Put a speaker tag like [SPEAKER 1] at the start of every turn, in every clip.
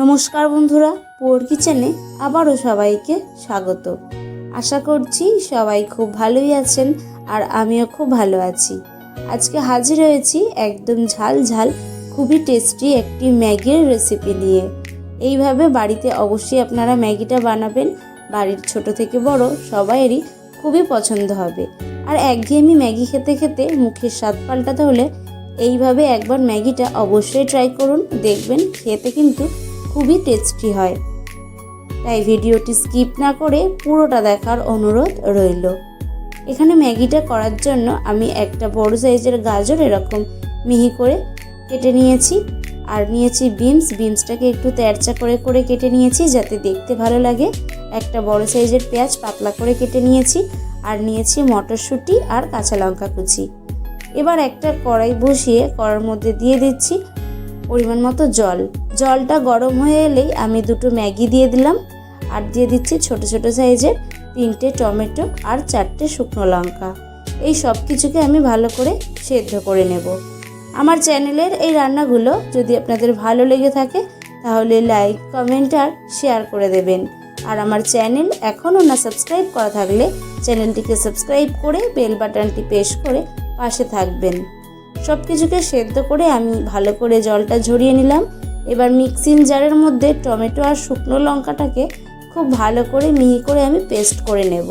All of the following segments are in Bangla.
[SPEAKER 1] নমস্কার বন্ধুরা, পোর কিচেনে আবারও সবাইকে স্বাগত। আশা করছি সবাই খুব ভালোই আছেন আর আমিও খুব ভালো আছি। আজকে হাজির হয়েছি একদম ঝাল ঝাল, খুবই টেস্টি একটি ম্যাগির রেসিপি নিয়ে। এইভাবে বাড়িতে অবশ্যই আপনারা ম্যাগিটা বানাবেন, বাড়ির ছোট থেকে বড় সবাইয়েরই খুবই পছন্দ হবে। আর একঘেয়েমি ম্যাগি খেতে খেতে মুখের স্বাদ পাল্টাতে হলে এইভাবে একবার ম্যাগিটা অবশ্যই ট্রাই করুন, দেখবেন খেতে কিন্তু খুবই টেস্টি হয়। তাই ভিডিওটি স্কিপ না করে পুরোটা দেখার অনুরোধ রইল। এখানে ম্যাগিটা করার জন্য আমি একটা বড় সাইজের গাজর এরকম মিহি করে কেটে নিয়েছি। আর নিয়েছি বিনস। বিনসটাকে একটু তেরচা করে করে কেটে নিয়েছি যাতে দেখতে ভালো লাগে। একটা বড় সাইজের পেঁয়াজ পাতলা করে কেটে নিয়েছি। আর নিয়েছি মটরশুঁটি আর কাঁচা লঙ্কা কুচি। এবার একটা কড়াই বসিয়ে কড়ার মধ্যে দিয়ে দিচ্ছি। পরিমাণ মতো জল। জলটা গরম হয়ে এলেই আমি দুটো ম্যাগি দিয়ে দিলাম আর দিয়ে দিচ্ছি ছোট ছোট সাইজের তিনটে টমেটো আর চারটে শুকনো লঙ্কা। এই সব কিছুকে আমি ভালো করে সেদ্ধ করে নেব। আমার চ্যানেলের এই রান্নাগুলো যদি আপনাদের ভালো লেগে থাকে, তাহলে লাইক, কমেন্ট আর শেয়ার করে দেবেন। আর আমার চ্যানেল এখনও না সাবস্ক্রাইব করা থাকলে চ্যানেলটিকে সাবস্ক্রাইব করে বেল বাটনটি প্রেস করে পাশে থাকবেন। সব কিছুকে সেদ্ধ করে আমি ভালো করে জলটা ঝরিয়ে নিলাম। এবার মিক্সিং জারের মধ্যে টমেটো আর শুকনো লঙ্কাটাকে খুব ভালো করে মিহি করে আমি পেস্ট করে নেব।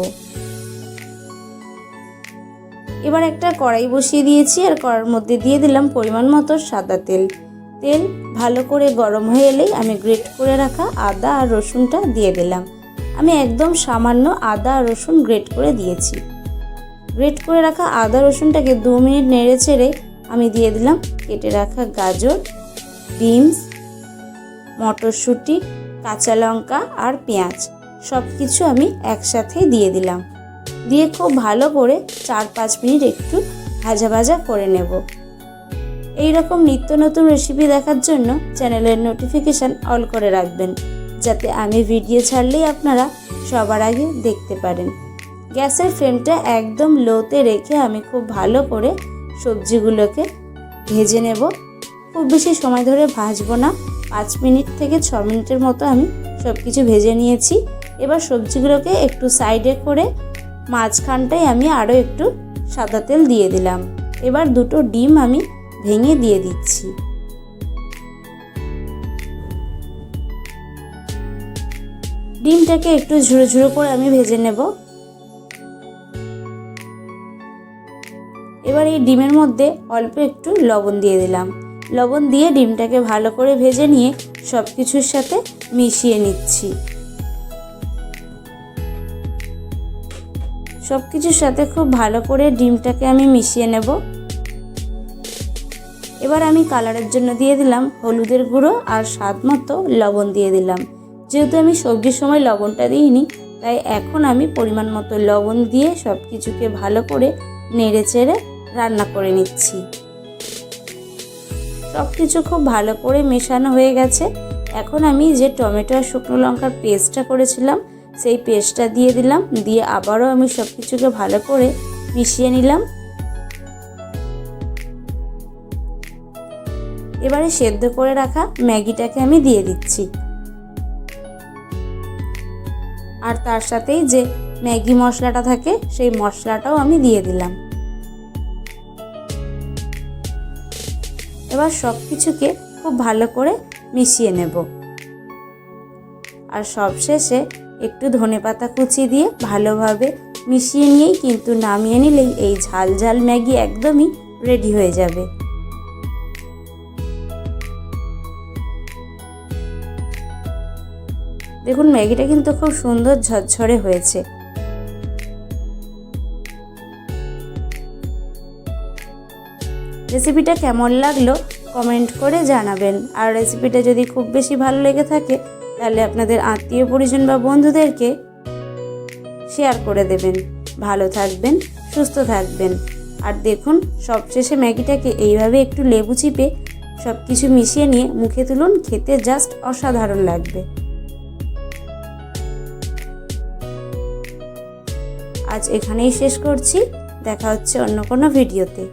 [SPEAKER 1] এবার একটা কড়াই বসিয়ে দিয়েছি আর কড়ার মধ্যে দিয়ে দিলাম পরিমাণ মতো সাদা তেল। তেল ভালো করে গরম হয়ে এলেই আমি গ্রেট করে রাখা আদা আর রসুনটা দিয়ে দিলাম। আমি একদম সামান্য আদা আর রসুন গ্রেট করে দিয়েছি। গ্রেট করে রাখা আদা রসুনটাকে দু মিনিট নেড়ে ছেড়ে আমি দিয়ে দিলাম কেটে রাখা গাজর, বিনস, মটরশুঁটি, কাঁচা লঙ্কা আর পেঁয়াজ। সব কিছু আমি একসাথেই দিয়ে দিলাম। দিয়ে খুব ভালো করে চার পাঁচ মিনিট একটু ভাজা ভাজা করে নেব। এই রকম নিত্য নতুন রেসিপি দেখার জন্য চ্যানেলের নোটিফিকেশান অল করে রাখবেন, যাতে আমি ভিডিও ছাড়লেই আপনারা সবার আগে দেখতে পারেন। গ্যাসের ফ্লেমটা একদম লোতে রেখে আমি খুব ভালো করে সবজিগুলোকে ভেজে নেব। খুব বেশি সময় ধরে ভাজবো না। পাঁচ মিনিট থেকে ছ মিনিটের মতো আমি সব কিছু ভেজে নিয়েছি। এবার সবজিগুলোকে একটু সাইডে করে মাঝখানটায় আমি আরও একটু সাদা তেল দিয়ে দিলাম। এবার দুটো ডিম আমি ভেঙে দিয়ে দিচ্ছি। ডিমটাকে একটু ঝুড়ো ঝুড়ো করে আমি ভেজে নেব। এবার এই ডিমের মধ্যে অল্প একটু লবণ দিয়ে দিলাম। লবণ দিয়ে ডিমটাকে ভালো করে ভেজে নিয়ে সব কিছুর সাথে মিশিয়ে নিচ্ছি। সব কিছুর সাথে খুব ভালো করে ডিমটাকে আমি মিশিয়ে নেব। এবার আমি কালারের জন্য দিয়ে দিলাম হলুদের গুঁড়ো আর স্বাদ মতো লবণ দিয়ে দিলাম। যেহেতু আমি সবজির সময় লবণটা দিইনি, তাই এখন আমি পরিমাণ মতো লবণ দিয়ে সব কিছুকে ভালো করে নেড়ে চেড়ে রান্না করে নিচ্ছি। সব কিছু খুব ভালো করে মেশানো হয়ে গেছে। এখন আমি যে টমেটো আর শুকনো লঙ্কার পেস্টটা করেছিলাম, সেই পেস্টটা দিয়ে দিলাম, দিয়ে আবারও আমি সব কিছুকে ভালো করে মিশিয়ে নিলাম। এবারে সেদ্ধ করে রাখা ম্যাগিটাকে আমি দিয়ে দিচ্ছি। আর তার সাথেই যে ম্যাগি মশলাটা থাকে, সেই মশলাটাও আমি দিয়ে দিলাম। এবার সব কিছুকে খুব ভালো করে মিশিয়ে নেব। আর সবশেষে একটু ধনে পাতা কুচি দিয়ে ভালোভাবে মিশিয়ে নিয়েই কিন্তু নামিয়ে নিলেই এই ঝাল ঝাল ম্যাগি একদমই রেডি হয়ে যাবে। দেখুন, ম্যাগিটা কিন্তু খুব সুন্দর ঝরঝরে হয়েছে। রেসিপিটা কেমন লাগল কমেন্ট করে জানাবেন। আর রেসিপিটা যদি খুব বেশি ভালো লেগে থাকে, তাহলে আপনাদের আত্মীয় পরিজন বা বন্ধুদেরকে শেয়ার করে দেবেন। ভালো থাকবেন, সুস্থ থাকবেন। আর দেখুন, সবশেষে ম্যাগিটাকে এইভাবে একটু লেবু চিপে সব কিছু মিশিয়ে নিয়ে মুখে তুলুন, খেতে জাস্ট অসাধারণ লাগবে। আজ এখানেই শেষ করছি, দেখা হচ্ছে অন্য কোনো ভিডিওতে।